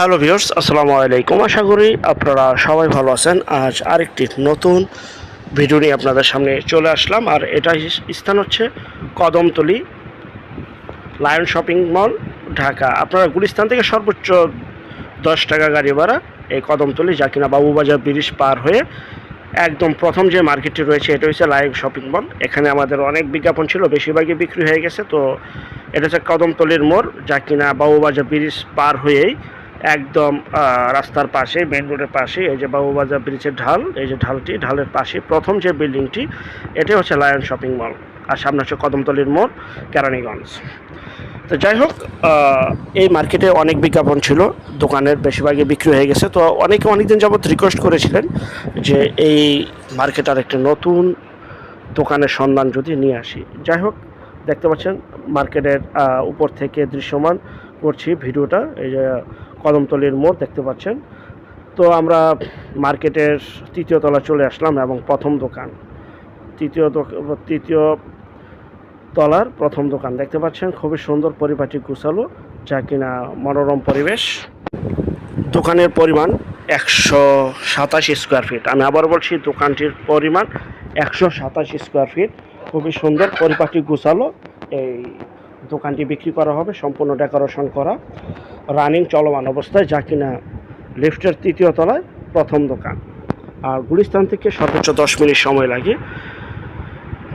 Hello viewers আসসালামু আলাইকুম। আশা করি আপনারা সবাই ভালো আছেন। আজ আরেকটি নতুন ভিডিও নিয়ে আপনাদের সামনে চলে আসলাম। আর এটা স্থান হচ্ছে Kadamtali lion shopping mall, Dhaka. আপনারা গুলিস্তান থেকে সর্বোচ্চ দশ টাকা গাড়ি ভাড়া এই কদমতলি যা কিনা বাবুবাজার ব্রিজ পার হয়ে একদম প্রথম যে মার্কেটটি রয়েছে, এটা হচ্ছে লায়ন শপিং মল। এখানে আমাদের অনেক বিজ্ঞাপন ছিল, বেশিরভাগই বিক্রি হয়ে গেছে। তো এটা হচ্ছে কদমতলির মোড় যা কিনা বাবুবাজার ব্রিজ পার হয়েই একদম রাস্তার পাশে মেন রোডের পাশে, এই যে বাবুবাজার ব্রিজের ঢাল, এই যে ঢালটি, ঢালের পাশে প্রথম যে বিল্ডিংটি এটাই হচ্ছে লায়ন শপিং মল আর সামনে হচ্ছে কদমতলির মোড়, কেরানীগঞ্জ। তো যাই হোক এই মার্কেটে অনেক বিজ্ঞাপন ছিল, দোকানের বেশিরভাগই বিক্রি হয়ে গেছে। তো অনেকে অনেকদিন যাবত রিকোয়েস্ট করেছিলেন যে এই মার্কেট আর একটা নতুন দোকানের সন্ধান যদি নিয়ে আসি। যাই হোক, দেখতে পাচ্ছেন মার্কেটের উপর থেকে দৃশ্যমান করছি ভিডিওটা। এই যে কদমতলির মোড় দেখতে পাচ্ছেন। তো আমরা মার্কেটের তৃতীয় তলা চলে আসলাম এবং প্রথম দোকান। তৃতীয় তৃতীয় তলার প্রথম দোকান দেখতে পাচ্ছেন। খুবই সুন্দর পরিপাটি গুছালো, যা কিনা মনোরম পরিবেশ। দোকানের পরিমাণ একশো সাতাশ স্কোয়ার ফিট আমি আবার বলছি, দোকানটির পরিমাণ একশো সাতাশ স্কোয়ার ফিট খুবই সুন্দর পরিপাটি গুছালো। এই দোকানটি বিক্রি করা হবে, সম্পূর্ণ ডেকোরেশন করা। রানিং চলমান অবস্থায়, যা কিনা লিফটের তৃতীয় তলায় প্রথম দোকান। আর গুলিস্তান থেকে সর্বোচ্চ দশ মিনিট সময় লাগে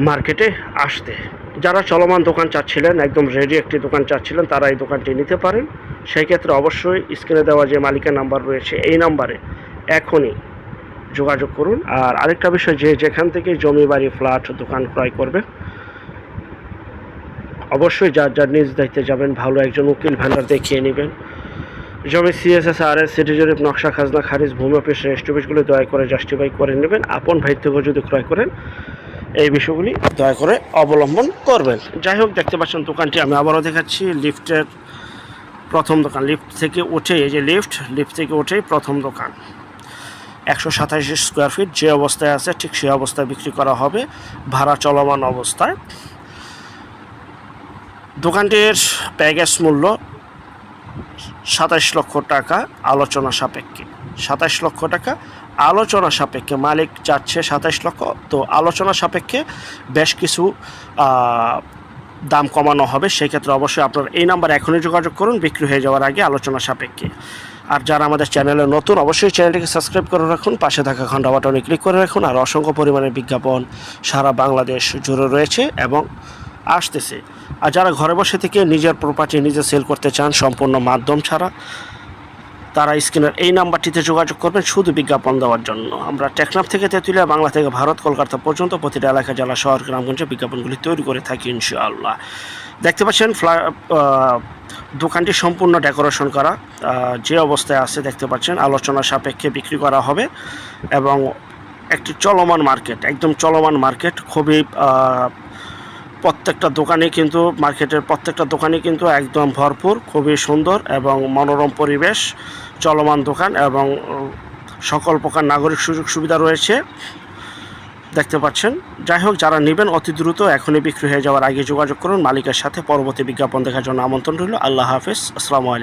মার্কেটে আসতে। যারা চলমান দোকান চাচ্ছিলেন, একদম রেডি একটি দোকান চাচ্ছিলেন, তারা এই দোকানটি নিতে পারেন। সেই ক্ষেত্রে অবশ্যই স্ক্রিনে দেওয়া যে মালিকের নাম্বার রয়েছে, এই নাম্বারে এখনই যোগাযোগ করুন। আর আরেকটা বিষয়, যে যেখান থেকে জমি, বাড়ি ফ্ল্যাট দোকান ক্রয় করবে অবশ্যই যার যার নিজ দায়িত্বে যাবেন, ভালো একজন উকিল ভ্যান্ডার দেখিয়ে নেবেন। জমি সিএসএস আর এস সিটি জরিপ, নকশা, খাজনা, খারিজ, ভূমি অফিস রেজিস্ট্রিগুলো দয়া করে জাস্টিফাই করে নেবেন। আপন ভাই যদি ক্রয় করেন, এই বিষয়গুলি দয়া করে অবলম্বন করবেন। যাই হোক, দেখতে পাচ্ছেন দোকানটি, আমি আবারও দেখাচ্ছি লিফটের প্রথম দোকান। লিফট থেকে উঠে, এই যে লিফট লিফট থেকে উঠেই প্রথম দোকান। একশো সাতাশ স্কোয়ার ফিট যে অবস্থায় আছে, ঠিক সেই অবস্থায় বিক্রি করা হবে, ভাড়া চলমান অবস্থায়। দোকানটির প্যাকেজ মূল্য সাতাশ লক্ষ টাকা আলোচনা সাপেক্ষে। সাতাশ লক্ষ টাকা আলোচনা সাপেক্ষে। মালিক চাচ্ছে সাতাশ লক্ষ। তো আলোচনা সাপেক্ষে বেশ কিছু দাম কমানো হবে। সেক্ষেত্রে অবশ্যই আপনার এই নাম্বার এখনই যোগাযোগ করুন। বিক্রি হয়ে যাওয়ার আগে আলোচনা সাপেক্ষে। আর যারা আমাদের চ্যানেলে নতুন, অবশ্যই চ্যানেলটিকে সাবস্ক্রাইব করে রাখুন। পাশে থাকা ঘণ্টা বাটনে ক্লিক করে রাখুন। আর অসংখ্য পরিমাণে বিজ্ঞাপন সারা বাংলাদেশ জুড়ে রয়েছে এবং আসতেছে। আর যারা ঘরে বসে থেকে নিজের প্রপার্টি নিজে সেল করতে চান, সম্পূর্ণ মাধ্যম ছাড়া, তারা স্ক্রিনের এই নাম্বারটিতে যোগাযোগ করবেন শুধু বিজ্ঞাপন দেওয়ার জন্য। আমরা টেকনাফ থেকে তেঁতুলিয়া, বাংলা থেকে ভারত, কলকাতা পর্যন্ত প্রতিটা এলাকা, জেলা, শহর, গ্রামগঞ্জে বিজ্ঞাপনগুলি তৈরি করে থাকি ইনশাআল্লাহ। দেখতে পাচ্ছেন ফ্লা দোকানটি সম্পূর্ণ ডেকোরেশন করা। যে অবস্থায় আছে দেখতে পাচ্ছেন, আলোচনা সাপেক্ষে বিক্রি করা হবে এবং একটি চলমান মার্কেট, একদম চলমান মার্কেট, খুবই প্রত্যেকটা দোকানে কিন্তু, মার্কেটের প্রত্যেকটা দোকানে কিন্তু একদম ভরপুর, খুবই সুন্দর এবং মনোরম পরিবেশ, চলমান দোকান এবং সকল প্রকার নাগরিক সুযোগ সুবিধা রয়েছে। দেখতে পাচ্ছেন? যাই হোক, যারা নেবেন অতি দ্রুত এখনই বিক্রি হয়ে যাওয়ার আগে যোগাযোগ করুন। মালিকের সাথে পরবর্তী বিজ্ঞাপন দেখার জন্য আমন্ত্রণ রইল। আল্লাহ হাফিজ। আসসালামু আলাইকুম।